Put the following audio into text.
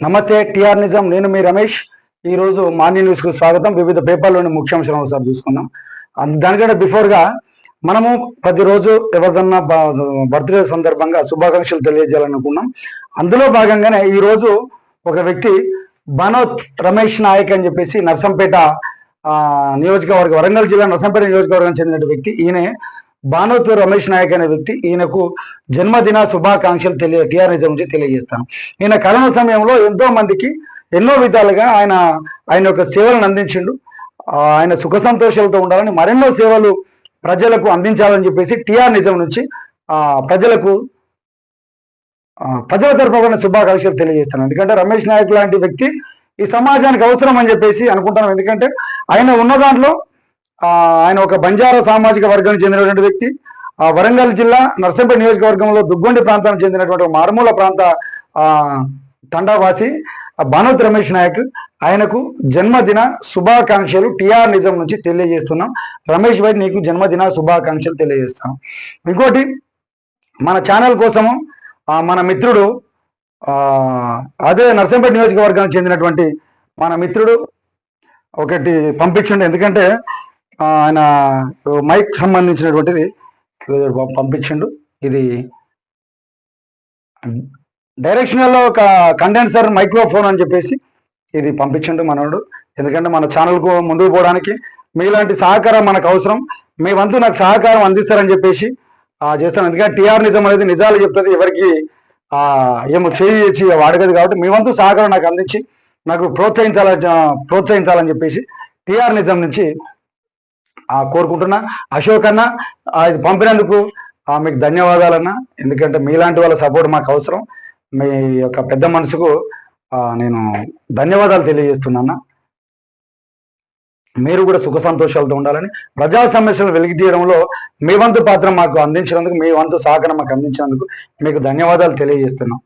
నమస్తే టిఆర్ నిజం. నేను మీ రమేష్. ఈ రోజు మార్నింగ్ న్యూస్కు స్వాగతం. వివిధ పేపర్లోని ముఖ్యాంశాలను ఒకసారి చూసుకుందాం. దానికంటే బిఫోర్గా మనము ప్రతిరోజు ఎవరిదన్నా బర్త్డే సందర్భంగా శుభాకాంక్షలు తెలియజేయాలనుకున్నాం. అందులో భాగంగానే ఈ రోజు ఒక వ్యక్తి బనోత్ రమేష్ నాయక్ అని చెప్పేసి నర్సంపేట ఆ, నియోజకవర్గ వరంగల్ జిల్లా నర్సంపేట నియోజకవర్గం చెందిన వ్యక్తి. ఈయన బానోత్ రమేష్ నాయక్ అనే వ్యక్తి ఈయనకు జన్మదిన శుభాకాంక్షలు తెలియ టీఆర్ నిజం నుంచి తెలియజేస్తాను. ఈయన కరోనా సమయంలో ఎంతో మందికి ఎన్నో విధాలుగా ఆయన ఆయన యొక్క సేవలను అందించిండు. ఆయన సుఖ సంతోషాలతో ఉండాలని మరెన్నో సేవలు ప్రజలకు అందించాలని చెప్పేసి టిఆర్ నిజం నుంచి ప్రజలకు ప్రజల తరఫున శుభాకాంక్షలు తెలియజేస్తాను. ఎందుకంటే రమేష్ నాయక్ లాంటి వ్యక్తి ఈ సమాజానికి అవసరం అని చెప్పేసి అనుకుంటాను ఎందుకంటే ఆయన ఉన్న దాంట్లో ఆయన ఒక బంజారా సామాజిక వర్గానికి చెందినటువంటి వ్యక్తి. ఆ వరంగల్ జిల్లా నర్సంపేట నియోజకవర్గంలో దుగ్గొండి ప్రాంతానికి చెందినటువంటి మారుమూల ప్రాంత తండావాసి భానుత్ భానోత్ రమేష్ నాయక్. ఆయనకు జన్మదిన శుభాకాంక్షలు టిఆర్ నిజం నుంచి తెలియజేస్తున్నాం. రమేష్ భాయ్ నీకు జన్మదిన శుభాకాంక్షలు తెలియజేస్తాం. ఇంకోటి మన ఛానల్ కోసము మన మిత్రుడు అదే నర్సంపేట నియోజకవర్గానికి చెందినటువంటి మన మిత్రుడు ఒకటి పంపించండి. ఎందుకంటే ఆయన మైక్ సంబంధించినటువంటిది పంపించండు. ఇది డైరెక్షనల్ ఒక కండెన్సర్ మైక్రోఫోన్ అని చెప్పేసి ఇది పంపించండు మనోడు. ఎందుకంటే మన ఛానల్కు ముందుకు పోవడానికి మీలాంటి సహకారం మనకు అవసరం. మీ వంతు నాకు సహకారం అందిస్తారని చెప్పేసి చేస్తాను. ఎందుకంటే టిఆర్ నిజం అనేది నిజాలు చెప్తుంది. ఎవరికి ఏమో చేయించి వాడగదు కాబట్టి మీ వంతు సహకారం నాకు అందించి నాకు ప్రోత్సహించాలని ప్రోత్సహించాలని చెప్పేసి టిఆర్ నిజం నుంచి కోరుకుంటున్నా. అశోక్ అన్న ఇది పంపినందుకు మీకు మీకు ధన్యవాదాలన్న. ఎందుకంటే మీలాంటి వాళ్ళ సపోర్ట్ మాకు అవసరం. మీ యొక్క పెద్ద మనసుకు నేను ధన్యవాదాలు తెలియజేస్తున్నా మీరు కూడా సుఖ సంతోషాలతో ఉండాలని ప్రజా సమస్యలు వెలికి తీయడంలో మీ వంతు పాత్ర మాకు అందించినందుకు మీ వంతు సహకారం మాకు అందించినందుకు మీకు ధన్యవాదాలు తెలియజేస్తున్నాం.